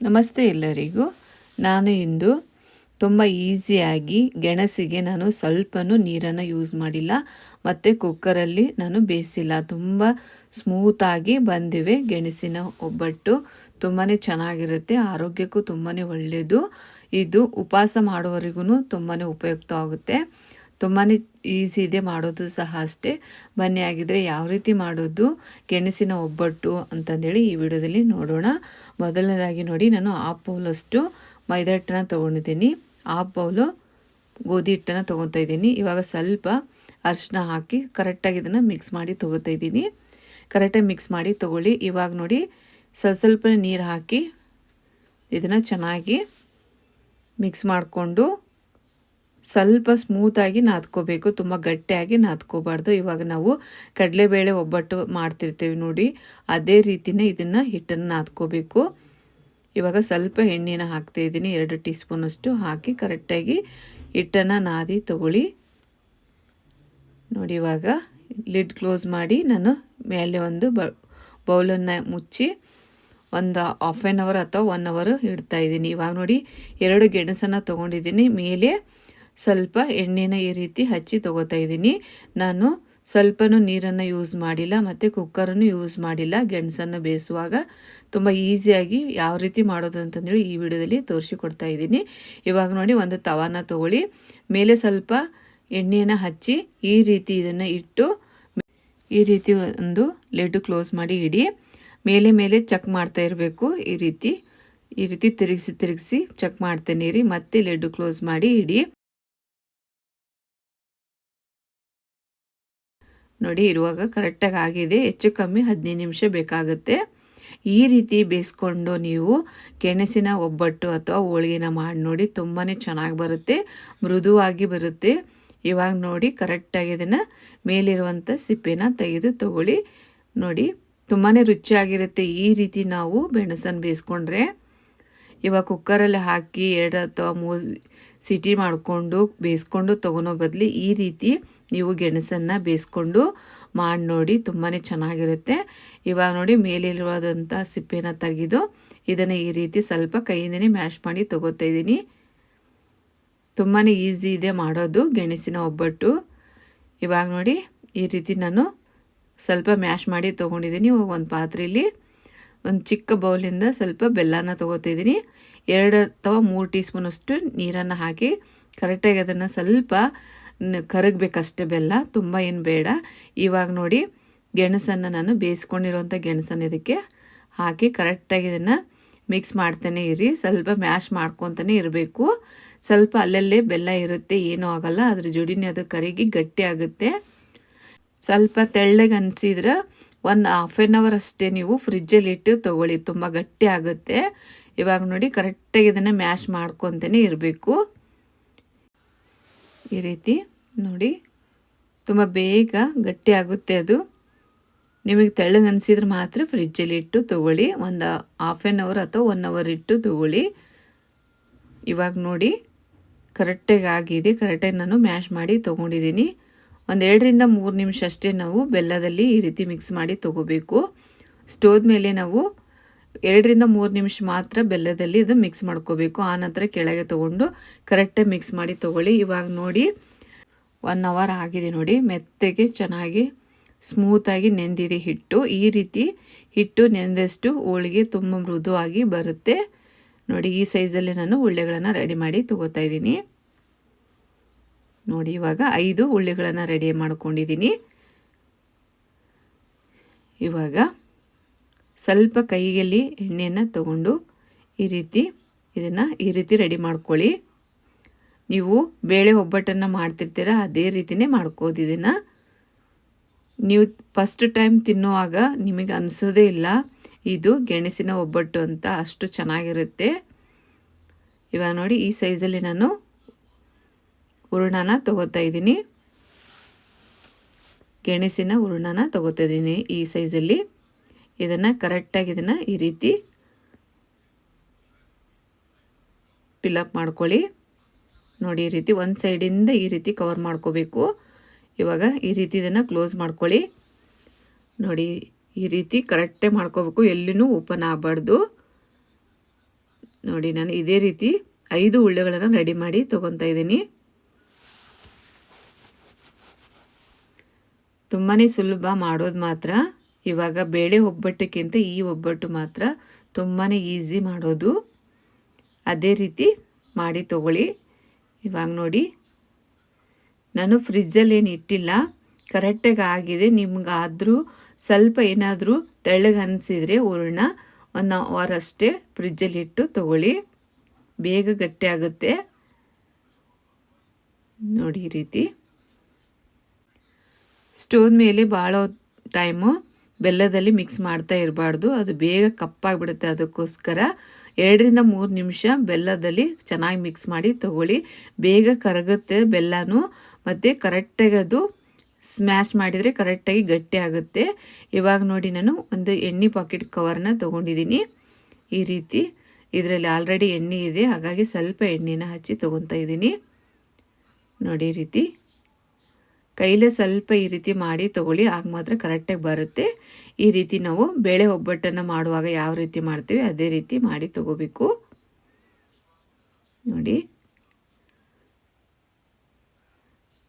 ನಮಸ್ತೆ ಎಲ್ಲರಿಗೂ. ನಾನು ಇಂದು ತುಂಬ ಈಸಿಯಾಗಿ ಗೆಣಸಿಗೆ ನಾನು ಸ್ವಲ್ಪನೂ ನೀರನ್ನು ಯೂಸ್ ಮಾಡಿಲ್ಲ. ಮತ್ತು ಕುಕ್ಕರಲ್ಲಿ ನಾನು ಬೇಯಿಸಿಲ್ಲ. ತುಂಬ ಸ್ಮೂತಾಗಿ ಬಂದಿವೆ ಗೆಣಸಿನ ಒಬ್ಬಟ್ಟು. ತುಂಬಾ ಚೆನ್ನಾಗಿರುತ್ತೆ. ಆರೋಗ್ಯಕ್ಕೂ ತುಂಬಾ ಒಳ್ಳೆಯದು. ಇದು ಉಪವಾಸ ಮಾಡುವವರಿಗೂ ತುಂಬಾ ಉಪಯುಕ್ತ ಆಗುತ್ತೆ ತುಂಬಾ ಈಸಿ ಇದೆ ಮಾಡೋದು ಸಹ ಅಷ್ಟೇ. ಬನ್ನಿ ಆಗಿದ್ರೆ ಯಾವ ರೀತಿ ಮಾಡೋದು, ಗೆಣಸಿನ ಒಬ್ಬಟ್ಟು ಅಂತಂದೇಳಿ ಈ ವಿಡಿಯೋದಲ್ಲಿ ನೋಡೋಣ. ಮೊದಲನೇದಾಗಿ ನೋಡಿ, ನಾನು ಹಾಫ್ ಬೌಲಷ್ಟು ಮೈದಾ ಹಿಟ್ಟನ್ನ ತೊಗೊಂಡಿದ್ದೀನಿ. ಹಾಫ್ ಬೌಲು ಗೋಧಿ ಹಿಟ್ಟನ್ನು ತೊಗೊತಾ ಇದ್ದೀನಿ. ಇವಾಗ ಸ್ವಲ್ಪ ಅರಿಶಿನ ಹಾಕಿ ಕರೆಕ್ಟಾಗಿ ಇದನ್ನು ಮಿಕ್ಸ್ ಮಾಡಿ ತೊಗೋತಾ ಇದ್ದೀನಿ. ಕರೆಕ್ಟಾಗಿ ಮಿಕ್ಸ್ ಮಾಡಿ ತೊಗೊಳ್ಳಿ. ಇವಾಗ ನೋಡಿ, ಸ್ವಲ್ಪ ಸ್ವಲ್ಪ ನೀರು ಹಾಕಿ ಇದನ್ನು ಚೆನ್ನಾಗಿ ಮಿಕ್ಸ್ ಮಾಡಿಕೊಂಡು ಸ್ವಲ್ಪ ಸ್ಮೂತಾಗಿ ನಾದ್ಕೋಬೇಕು, ತುಂಬ ಗಟ್ಟಿಯಾಗಿ ನಾದ್ಕೋಬಾರ್ದು. ಇವಾಗ ನಾವು ಕಡಲೆಬೇಳೆ ಒಬ್ಬಟ್ಟು ಮಾಡ್ತಿರ್ತೀವಿ ನೋಡಿ, ಅದೇ ರೀತಿನೇ ಇದನ್ನು ಹಿಟ್ಟನ್ನು ನಾದ್ಕೋಬೇಕು. ಇವಾಗ ಸ್ವಲ್ಪ ಎಣ್ಣೆನ ಹಾಕ್ತಾಯಿದ್ದೀನಿ ಎರಡು ಟೀ ಸ್ಪೂನಷ್ಟು ಹಾಕಿ ಕರೆಕ್ಟಾಗಿ ಹಿಟ್ಟನ್ನು ನಾದಿ ತಗೊಳ್ಳಿ. ನೋಡಿ ಇವಾಗ ಲಿಡ್ ಕ್ಲೋಸ್ ಮಾಡಿ ನಾನು ಮೇಲೆ ಒಂದು ಬ, ಬೌಲನ್ನು ಮುಚ್ಚಿ ಒಂದು ಹಾಫ್ ಆನ್ ಅವರ್ ಅಥವಾ ಒನ್ ಅವರು ಇಡ್ತಾಯಿದ್ದೀನಿ ಇವಾಗ ನೋಡಿ ಎರಡು ಗೆಣಸನ್ನು ತೊಗೊಂಡಿದ್ದೀನಿ, ಮೇಲೆ ಸ್ವಲ್ಪ ಎಣ್ಣೆನ ಈ ರೀತಿ ಹಚ್ಚಿ ತೊಗೋತಾ ಇದ್ದೀನಿ. ನಾನು ಸ್ವಲ್ಪನೂ ನೀರನ್ನು ಯೂಸ್ ಮಾಡಿಲ್ಲ, ಮತ್ತು ಕುಕ್ಕರನ್ನು ಯೂಸ್ ಮಾಡಿಲ್ಲ. ಗೆಣಸನ್ನು ಬೇಯಿಸುವಾಗ ತುಂಬ ಈಸಿಯಾಗಿ ಯಾವ ರೀತಿ ಮಾಡೋದು ಅಂತಂದೇಳಿ ಈ ವಿಡಿಯೋದಲ್ಲಿ ತೋರಿಸಿಕೊಡ್ತಾ ಇದ್ದೀನಿ. ಇವಾಗ ನೋಡಿ ಒಂದು ತವಾನ ತೊಗೊಳ್ಳಿ. ಮೇಲೆ ಸ್ವಲ್ಪ ಎಣ್ಣೆಯನ್ನು ಹಚ್ಚಿ ಈ ರೀತಿ ಇದನ್ನು ಇಟ್ಟು ಈ ರೀತಿ ಒಂದು ಲೆಡ್ಡು ಕ್ಲೋಸ್ ಮಾಡಿ ಇಡಿ. ಮೇಲೆ ಮೇಲೆ ಚೆಕ್ ಮಾಡ್ತಾ ಇರಬೇಕು. ಈ ರೀತಿ ಈ ರೀತಿ ತಿರುಗಿಸಿ ತಿರುಗಿಸಿ ಚೆಕ್ ಮಾಡ್ತೇನೆ ರೀ. ಮತ್ತೆ ಲೆಡ್ಡು ಕ್ಲೋಸ್ ಮಾಡಿ ಇಡಿ. ನೋಡಿ, ಇರುವಾಗ ಕರೆಕ್ಟಾಗಿ ಆಗಿದೆ. ಹೆಚ್ಚು ಕಮ್ಮಿ ಹದಿನೈದು ನಿಮಿಷ ಬೇಕಾಗುತ್ತೆ. ಈ ರೀತಿ ಬೇಯಿಸ್ಕೊಂಡು ನೀವು ಗೆಣಸಿನ ಒಬ್ಬಟ್ಟು ಅಥವಾ ಹೋಳಿಗೆನ ಮಾಡಿ ನೋಡಿ ತುಂಬಾ ಚೆನ್ನಾಗಿ ಬರುತ್ತೆ, ಮೃದುವಾಗಿ ಬರುತ್ತೆ. ಇವಾಗ ನೋಡಿ, ಕರೆಕ್ಟಾಗಿ ಇದನ್ನು ಮೇಲಿರುವಂಥ ಸಿಪ್ಪೆನ ತೆಗೆದು ತಗೊಳ್ಳಿ. ನೋಡಿ ತುಂಬಾ ರುಚಿಯಾಗಿರುತ್ತೆ ಈ ರೀತಿ ನಾವು ಬೆಣಸನ್ನು ಬೇಯಿಸ್ಕೊಂಡ್ರೆ. ಇವಾಗ ಕುಕ್ಕರಲ್ಲಿ ಹಾಕಿ ಎರಡು ಅಥವಾ ಮೂರು ಸಿಟಿ ಮಾಡಿಕೊಂಡು ಬೇಯಿಸ್ಕೊಂಡು ತೊಗೊಳೋ ಬದಲಿ ಈ ರೀತಿ ನೀವು ಗೆಣಸನ್ನು ಬೇಯಿಸ್ಕೊಂಡು ಮಾಡಿ ನೋಡಿ ತುಂಬಾ ಚೆನ್ನಾಗಿರುತ್ತೆ. ಇವಾಗ ನೋಡಿ ಮೇಲಿರುವಂಥ ಸಿಪ್ಪೆನ ತೆಗೆದು ಇದನ್ನು ಈ ರೀತಿ ಸ್ವಲ್ಪ ಕೈಯಿಂದನೇ ಮ್ಯಾಶ್ ಮಾಡಿ ತೊಗೋತಾ ಇದ್ದೀನಿ. ತುಂಬಾ ಈಸಿ ಇದೆ ಮಾಡೋದು, ಗೆಣಸಿನ ಒಬ್ಬಟ್ಟು. ಇವಾಗ ನೋಡಿ, ಈ ರೀತಿ ನಾನು ಸ್ವಲ್ಪ ಮ್ಯಾಶ್ ಮಾಡಿ ತೊಗೊಂಡಿದ್ದೀನಿ. ಒಂದು ಪಾತ್ರೆಯಲ್ಲಿ ಒಂದು ಚಿಕ್ಕ ಬೌಲಿಂದ ಸ್ವಲ್ಪ ಬೆಲ್ಲನ ತೊಗೋತಿದ್ದೀನಿ ಎರಡು ಅಥವಾ ಮೂರು ಟೀ ಸ್ಪೂನಷ್ಟು ನೀರನ್ನು ಹಾಕಿ, ಕರೆಕ್ಟಾಗಿ ಅದನ್ನು ಸ್ವಲ್ಪ ಕರಗಬೇಕಷ್ಟೇ ಬೆಲ್ಲ, ತುಂಬ ಏನು ಬೇಡ. ಇವಾಗ ನೋಡಿ ಗೆಣಸನ್ನು ನಾನು ಬೇಯಿಸ್ಕೊಂಡಿರೋಂಥ ಗೆಣಸನ್ನು ಇದಕ್ಕೆ ಹಾಕಿ ಕರೆಕ್ಟಾಗಿ ಇದನ್ನು ಮಿಕ್ಸ್ ಮಾಡ್ತಾನೆ ಇರಿ. ಸ್ವಲ್ಪ ಮ್ಯಾಶ್ ಮಾಡ್ಕೊತಾನೆ ಇರಬೇಕು. ಸ್ವಲ್ಪ ಅಲ್ಲಲ್ಲೇ ಬೆಲ್ಲ ಇರುತ್ತೆ, ಏನೂ ಆಗೋಲ್ಲ. ಅದ್ರ ಜೋಡಿನೇ ಅದು ಕರಗಿ ಗಟ್ಟಿ ಆಗುತ್ತೆ. ಸ್ವಲ್ಪ ತೆಳ್ಳಗೆ ಅನಿಸಿದ್ರೆ ಒನ್ ಹಾಫ್ ಆನ್ ಅವರ್ ಅಷ್ಟೇ ನೀವು ಫ್ರಿಜ್ಜಲ್ಲಿ ಇಟ್ಟು ತೊಗೊಳ್ಳಿ. ತುಂಬ ಗಟ್ಟಿ ಆಗುತ್ತೆ. ಇವಾಗ ನೋಡಿ ಕರೆಕ್ಟಾಗಿ ಇದನ್ನು ಮ್ಯಾಶ್ ಮಾಡ್ಕೊತಾನೆ ಇರಬೇಕು. ಈ ರೀತಿ ನೋಡಿ. ತುಂಬ ಬೇಗ ಗಟ್ಟಿ ಆಗುತ್ತೆ ಅದು. ನಿಮಗೆ ತೆಳ್ಳಗೆ ಅನಿಸಿದ್ರೆ ಮಾತ್ರ ಫ್ರಿಜ್ಜಲ್ಲಿ ಇಟ್ಟು ತೊಗೊಳ್ಳಿ. ಒಂದು ಹಾಫ್ ಆ್ಯನ್ ಅವರ್ ಅಥವಾ ಒನ್ ಅವರ್ ಇಟ್ಟು ತೊಗೊಳ್ಳಿ. ಇವಾಗ ನೋಡಿ ಕರೆಕ್ಟಾಗಿ ಆಗಿದೆ. ಕರೆಕ್ಟಾಗಿ ನಾನು ಮ್ಯಾಶ್ ಮಾಡಿ ತೊಗೊಂಡಿದ್ದೀನಿ. ಒಂದು ಎರಡರಿಂದ ಮೂರು ನಿಮಿಷ ಅಷ್ಟೇ ನಾವು ಬೆಲ್ಲದಲ್ಲಿ ಈ ರೀತಿ ಮಿಕ್ಸ್ ಮಾಡಿ ತೊಗೋಬೇಕು. ಸ್ಟೋವ್ ಮೇಲೆ ನಾವು ಎರಡರಿಂದ ಮೂರು ನಿಮಿಷ ಮಾತ್ರ ಬೆಲ್ಲದಲ್ಲಿ ಇದು ಮಿಕ್ಸ್ ಮಾಡ್ಕೋಬೇಕು. ಆನಂತರ ಕೆಳಗೆ ತೊಗೊಂಡು ಕರೆಕ್ಟಾಗಿ ಮಿಕ್ಸ್ ಮಾಡಿ ತೊಗೊಳ್ಳಿ. ಇವಾಗ ನೋಡಿ ಒನ್ ಅವರ್ ಆಗಿದೆ ನೋಡಿ. ಮೆತ್ತಗೆ ಚೆನ್ನಾಗಿ ಸ್ಮೂತಾಗಿ ನೆಂದಿದೆ ಹಿಟ್ಟು. ಈ ರೀತಿ ಹಿಟ್ಟು ನೆಂದಷ್ಟು ಹೋಳಿಗೆ ತುಂಬ ಮೃದುವಾಗಿ ಬರುತ್ತೆ. ನೋಡಿ, ಈ ಸೈಜಲ್ಲಿ ನಾನು ಉಳ್ಳೆಗಳನ್ನು ರೆಡಿ ಮಾಡಿ ತೊಗೋತಾ ಇದ್ದೀನಿ. ನೋಡಿ, ಇವಾಗ ಐದು ಉಳ್ಳೆಗಳನ್ನು ರೆಡಿ ಮಾಡ್ಕೊಂಡಿದ್ದೀನಿ. ಇವಾಗ ಸ್ವಲ್ಪ ಕೈಯಲ್ಲಿ ಎಣ್ಣೆಯನ್ನು ತಗೊಂಡು ಈ ರೀತಿ ಇದನ್ನು ಈ ರೀತಿ ರೆಡಿ ಮಾಡ್ಕೊಳ್ಳಿ. ನೀವು ಬೇಳೆ ಒಬ್ಬಟ್ಟನ್ನು ಮಾಡ್ತಿರ್ತೀರ, ಅದೇ ರೀತಿಯೇ ಮಾಡ್ಕೋದು ಇದನ್ನು. ನೀವು ಫಸ್ಟ್ ಟೈಮ್ ತಿನ್ನುವಾಗ ನಿಮಗೆ ಅನಿಸೋದೇ ಇಲ್ಲ, ಇದು ಗೆಣಸಿನ ಒಬ್ಬಟ್ಟು ಅಂತ ಅಷ್ಟು ಚೆನ್ನಾಗಿರುತ್ತೆ. ಇವಾಗ ನೋಡಿ, ಈ ಸೈಜಲ್ಲಿ ನಾನು ಹೂರ್ಣನ ತಗೋತಾ ಇದ್ದೀನಿ. ಗೆಣಸಿನ ಹೂರ್ಣನ ತಗೋತಾ ಇದ್ದೀನಿ ಈ ಸೈಜಲ್ಲಿ ಇದನ್ನು ಕರೆಕ್ಟಾಗಿ ಇದನ್ನು ಈ ರೀತಿ ಫಿಲಪ್ ಮಾಡ್ಕೊಳ್ಳಿ. ನೋಡಿ ಈ ರೀತಿ ಒಂದು ಸೈಡಿಂದ ಈ ರೀತಿ ಕವರ್ ಮಾಡ್ಕೋಬೇಕು. ಇವಾಗ ಈ ರೀತಿ ಇದನ್ನು ಕ್ಲೋಸ್ ಮಾಡ್ಕೊಳ್ಳಿ. ನೋಡಿ ಈ ರೀತಿ ಕರೆಕ್ಟೇ ಮಾಡ್ಕೋಬೇಕು. ಎಲ್ಲಿನೂ ಓಪನ್ ಆಗಬಾರ್ದು. ನೋಡಿ ನಾನು ಇದೇ ರೀತಿ ಐದು ಉಳ್ಳೆಗಳನ್ನು ರೆಡಿ ಮಾಡಿ ತೊಗೊತಾ ಇದ್ದೀನಿ. ತುಂಬಾ ಸುಲಭ ಮಾಡೋದು ಮಾತ್ರ. ಇವಾಗ ಬೇಳೆ ಒಬ್ಬಟ್ಟಕ್ಕಿಂತ ಈ ಒಬ್ಬಟ್ಟು ಮಾತ್ರ ತುಂಬಾ ಈಸಿ ಮಾಡೋದು. ಅದೇ ರೀತಿ ಮಾಡಿ ತಗೊಳ್ಳಿ. ಇವಾಗ ನೋಡಿ, ನಾನು ಫ್ರಿಜ್ಜಲ್ಲಿ ಏನು ಇಟ್ಟಿಲ್ಲ. ಕರೆಕ್ಟಾಗಿ ಆಗಿದೆ. ನಿಮ್ಗಾದರೂ ಸ್ವಲ್ಪ ಏನಾದರೂ ತೆಳ್ಳಗೆ ಅನಿಸಿದರೆ ಹೂರಣ ಒಂದು ಅವರ್ ಅಷ್ಟೇ ಫ್ರಿಜ್ಜಲ್ಲಿ ಇಟ್ಟು ತಗೊಳ್ಳಿ. ಬೇಗ ಗಟ್ಟಿ ಆಗುತ್ತೆ. ನೋಡಿ ಈ ರೀತಿ. ಸ್ಟೋವ್ ಮೇಲೆ ಭಾಳ ಟೈಮು ಬೆಲ್ಲದಲ್ಲಿ ಮಿಕ್ಸ್ ಮಾಡ್ತಾ ಇರಬಾರ್ದು. ಅದು ಬೇಗ ಕಪ್ಪಾಗಿಬಿಡುತ್ತೆ ಅದಕ್ಕೋಸ್ಕರ. ಎರಡರಿಂದ ಮೂರು ನಿಮಿಷ ಬೆಲ್ಲದಲ್ಲಿ ಚೆನ್ನಾಗಿ ಮಿಕ್ಸ್ ಮಾಡಿ ತಗೊಳ್ಳಿ. ಬೇಗ ಕರಗುತ್ತೆ ಬೆಲ್ಲನೂ. ಮತ್ತು ಕರೆಕ್ಟಾಗಿ ಅದು ಸ್ಮ್ಯಾಶ್ ಮಾಡಿದರೆ ಕರೆಕ್ಟಾಗಿ ಗಟ್ಟಿ ಆಗುತ್ತೆ. ಇವಾಗ ನೋಡಿ ನಾನು ಒಂದು ಎಣ್ಣೆ ಪಾಕೆಟ್ ಕವರ್ನ ತೊಗೊಂಡಿದ್ದೀನಿ. ಈ ರೀತಿ ಇದರಲ್ಲಿ ಆಲ್ರೆಡಿ ಎಣ್ಣೆ ಇದೆ. ಹಾಗಾಗಿ ಸ್ವಲ್ಪ ಎಣ್ಣೆನ ಹಚ್ಚಿ ತೊಗೊತಾ ಇದ್ದೀನಿ. ನೋಡಿ ರೀತಿ. ಕೈಲೇ ಸ್ವಲ್ಪ ಈ ರೀತಿ ಮಾಡಿ ತೊಗೊಳ್ಳಿ, ಆಗ ಮಾತ್ರ ಕರೆಕ್ಟಾಗಿ ಬರುತ್ತೆ. ಈ ರೀತಿ ನಾವು ಬೇಳೆ ಒಬ್ಬಟ್ಟನ್ನು ಮಾಡುವಾಗ ಯಾವ ರೀತಿ ಮಾಡ್ತೀವಿ, ಅದೇ ರೀತಿ ಮಾಡಿ ತಗೋಬೇಕು. ನೋಡಿ.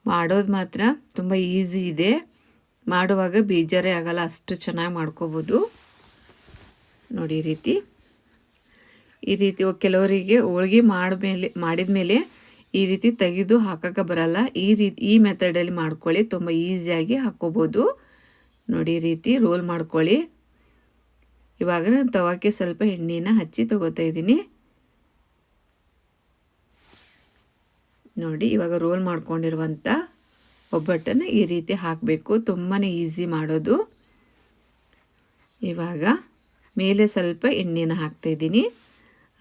ಮಾಡೋದು ಮಾತ್ರ ತುಂಬ ಈಸಿ ಇದೆ. ಮಾಡುವಾಗ ಬೇಜಾರೇ ಆಗಲ್ಲ, ಅಷ್ಟು ಚೆನ್ನಾಗಿ ಮಾಡ್ಕೋಬೋದು. ನೋಡಿ ಈ ರೀತಿ. ಈ ರೀತಿ ಕೆಲವರಿಗೆ ಹೋಳ್ಗೆ ಮಾಡಿದ್ಮೇಲೆ ಮಾಡಿದ ಮೇಲೆ ಈ ರೀತಿ ತೆಗೆದು ಹಾಕೋಕೆ ಬರಲ್ಲ. ಈ ರೀತಿ ಈ ಮೆಥಡಲ್ಲಿ ಮಾಡ್ಕೊಳ್ಳಿ. ತುಂಬ ಈಸಿಯಾಗಿ ಹಾಕ್ಕೋಬೋದು. ನೋಡಿ, ಈ ರೀತಿ ರೋಲ್ ಮಾಡ್ಕೊಳ್ಳಿ. ಇವಾಗ ನಾನು ತವಾಕ್ಕೆ ಸ್ವಲ್ಪ ಎಣ್ಣೆನ ಹಚ್ಚಿ ತಗೋತಾ ಇದ್ದೀನಿ. ನೋಡಿ, ಇವಾಗ ರೋಲ್ ಮಾಡ್ಕೊಂಡಿರುವಂಥ ಒಬ್ಬಟ್ಟನ್ನು ಈ ರೀತಿ ಹಾಕಬೇಕು. ತುಂಬಾ ಈಸಿ ಮಾಡೋದು. ಇವಾಗ ಮೇಲೆ ಸ್ವಲ್ಪ ಎಣ್ಣೆನ ಹಾಕ್ತಾಯಿದ್ದೀನಿ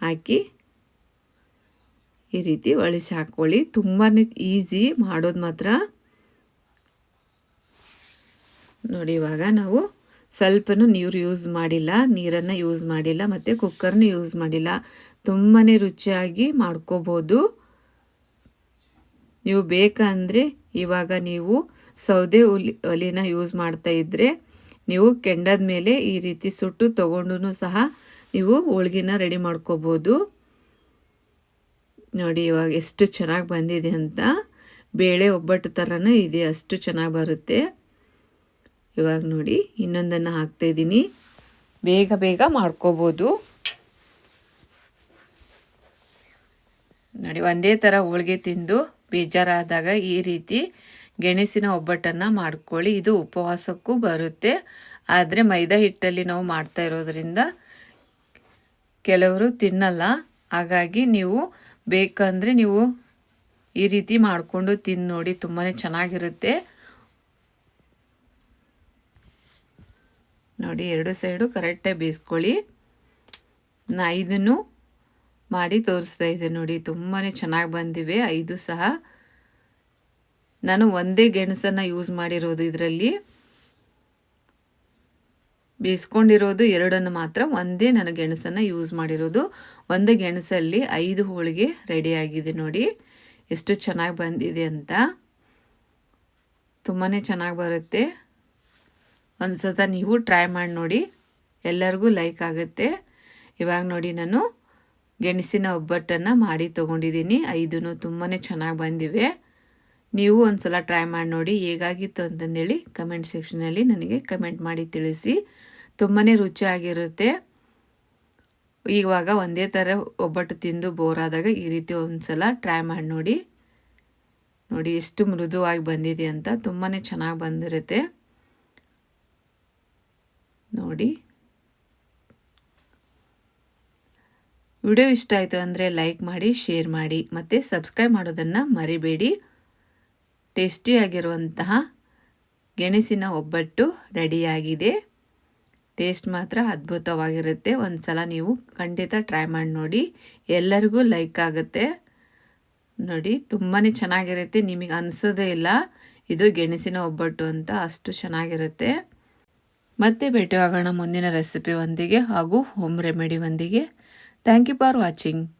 ಹಾಕಿ ಈ ರೀತಿ ಒಳಿಸಿ ಹಾಕ್ಕೊಳ್ಳಿ ತುಂಬಾ ಈಸಿ ಮಾಡೋದು ಮಾತ್ರ. ನೋಡಿ, ಇವಾಗ ನಾವು ಸ್ವಲ್ಪನೂ ನೀರು ಯೂಸ್ ಮಾಡಿಲ್ಲ. ನೀರನ್ನು ಯೂಸ್ ಮಾಡಿಲ್ಲ. ಮತ್ತು ಕುಕ್ಕರ್ನ ಯೂಸ್ ಮಾಡಿಲ್ಲ. ತುಂಬಾ ರುಚಿಯಾಗಿ ಮಾಡ್ಕೋಬೋದು. ನೀವು ಬೇಕಂದರೆ ಇವಾಗ ನೀವು ಸೌದೆ ಒಲಿ ಒಲಿನ ಯೂಸ್ ಮಾಡ್ತಾ ಇದ್ದರೆ ನೀವು ಕೆಂಡದ ಮೇಲೆ ಈ ರೀತಿ ಸುಟ್ಟು ತೊಗೊಂಡು ಸಹ ನೀವು ಹೋಳ್ಗಿನ ರೆಡಿ ಮಾಡ್ಕೋಬೋದು. ನೋಡಿ, ಇವಾಗ ಎಷ್ಟು ಚೆನ್ನಾಗಿ ಬಂದಿದೆ ಅಂತ. ಬೇಳೆ ಒಬ್ಬಟ್ಟು ಥರನೂ ಇದೆ, ಅಷ್ಟು ಚೆನ್ನಾಗಿ ಬರುತ್ತೆ. ಇವಾಗ ನೋಡಿ, ಇನ್ನೊಂದನ್ನು ಹಾಕ್ತಾಯಿದ್ದೀನಿ ಬೇಗ ಬೇಗ ಮಾಡ್ಕೋಬೋದು. ನೋಡಿ, ಒಂದೇ ಥರ ಹೋಳಿಗೆ ತಿಂದು ಬೇಜಾರಾದಾಗ ಈ ರೀತಿ ಗೆಣಸಿನ ಒಬ್ಬಟ್ಟನ್ನು ಮಾಡ್ಕೊಳ್ಳಿ. ಇದು ಉಪವಾಸಕ್ಕೂ ಬರುತ್ತೆ. ಆದರೆ ಮೈದಾ ಹಿಟ್ಟಲ್ಲಿ ನಾವು ಮಾಡ್ತಾ ಇರೋದ್ರಿಂದ ಕೆಲವರು ತಿನ್ನಲ್ಲ. ಹಾಗಾಗಿ ನೀವು ಬೇಕಂದರೆ ನೀವು ಈ ರೀತಿ ಮಾಡಿಕೊಂಡು ತಿಂದು ನೋಡಿ ತುಂಬಾ ಚೆನ್ನಾಗಿರುತ್ತೆ. ನೋಡಿ, ಎರಡು ಸೈಡು ಕರೆಕ್ಟಾಗಿ ಬೇಯಿಸ್ಕೊಳ್ಳಿ. ನಾ ಐದನ್ನು ಮಾಡಿ ತೋರಿಸ್ತಾ ಇದ್ದೆ ನೋಡಿ ತುಂಬಾ ಚೆನ್ನಾಗಿ ಬಂದಿವೆ, ಐದು ಸಹ. ನಾನು ಒಂದೇ ಗೆಣಸನ್ನು ಯೂಸ್ ಮಾಡಿರೋದು ಇದರಲ್ಲಿ. ಬೇಯಿಸ್ಕೊಂಡಿರೋದು ಎರಡನ್ನು ಮಾತ್ರ ಒಂದೇ ನನ್ನ ಗೆಣಸನ್ನು ಯೂಸ್ ಮಾಡಿರೋದು. ಒಂದು ಗೆಣಸಲ್ಲಿ ಐದು ಹೋಳಿಗೆ ರೆಡಿಯಾಗಿದೆ ನೋಡಿ. ಎಷ್ಟು ಚೆನ್ನಾಗಿ ಬಂದಿದೆ ಅಂತ. ತುಂಬಾ ಚೆನ್ನಾಗಿ ಬರುತ್ತೆ. ಒಂದು ಸತ ನೀವು ಟ್ರೈ ಮಾಡಿ ನೋಡಿ. ಎಲ್ಲರಿಗೂ ಲೈಕ್ ಆಗುತ್ತೆ. ಇವಾಗ ನೋಡಿ ನಾನು ಗೆಣಸಿನ ಒಬ್ಬಟ್ಟನ್ನು ಮಾಡಿ ತೊಗೊಂಡಿದ್ದೀನಿ. ಐದೂ ತುಂಬಾ ಚೆನ್ನಾಗಿ ಬಂದಿವೆ. ನೀವು ಒಂದು ಸಲ ಟ್ರೈ ಮಾಡಿ ನೋಡಿ ಹೇಗಾಗಿತ್ತು ಅಂತಂದೇಳಿ ಕಮೆಂಟ್ ಸೆಕ್ಷನಲ್ಲಿ ನನಗೆ ಕಮೆಂಟ್ ಮಾಡಿ ತಿಳಿಸಿ. ತುಂಬಾ ರುಚಿಯಾಗಿರುತ್ತೆ. ಇವಾಗ ಒಂದೇ ಥರ ಒಬ್ಬಟ್ಟು ತಿಂದು ಬೋರಾದಾಗ ಈ ರೀತಿ ಒಂದು ಸಲ ಟ್ರೈ ಮಾಡಿ ನೋಡಿ. ನೋಡಿ ಎಷ್ಟು ಮೃದುವಾಗಿ ಬಂದಿದೆ ಅಂತ ತುಂಬಾ ಚೆನ್ನಾಗಿ ಬಂದಿರುತ್ತೆ. ನೋಡಿ. ವಿಡಿಯೋ ಇಷ್ಟ ಆಯಿತು ಅಂದರೆ ಲೈಕ್ ಮಾಡಿ, ಶೇರ್ ಮಾಡಿ, ಮತ್ತು ಸಬ್ಸ್ಕ್ರೈಬ್ ಮಾಡೋದನ್ನು ಮರಿಬೇಡಿ. ಟೇಸ್ಟಿಯಾಗಿರುವಂತಹ ಗೆಣಸಿನ ಒಬ್ಬಟ್ಟು ರೆಡಿಯಾಗಿದೆ. ಟೇಸ್ಟ್ ಮಾತ್ರ ಅದ್ಭುತವಾಗಿರುತ್ತೆ. ಒಂದು ಸಲ ನೀವು ಖಂಡಿತ ಟ್ರೈ ಮಾಡಿ ನೋಡಿ. ಎಲ್ಲರಿಗೂ ಲೈಕ್ ಆಗುತ್ತೆ. ನೋಡಿ ತುಂಬಾ ಚೆನ್ನಾಗಿರುತ್ತೆ. ನಿಮಗೆ ಅನಿಸೋದೇ ಇಲ್ಲ. ಇದು ಗೆಣಸಿನ ಒಬ್ಬಟ್ಟು ಅಂತ ಅಷ್ಟು ಚೆನ್ನಾಗಿರುತ್ತೆ. ಮತ್ತೆ ಭೇಟಿಯಾಗೋಣ ಮುಂದಿನ ರೆಸಿಪಿ ಒಂದಿಗೆ ಹಾಗೂ ಹೋಮ್ ರೆಮಿಡಿ ಒಂದಿಗೆ. Thank you for watching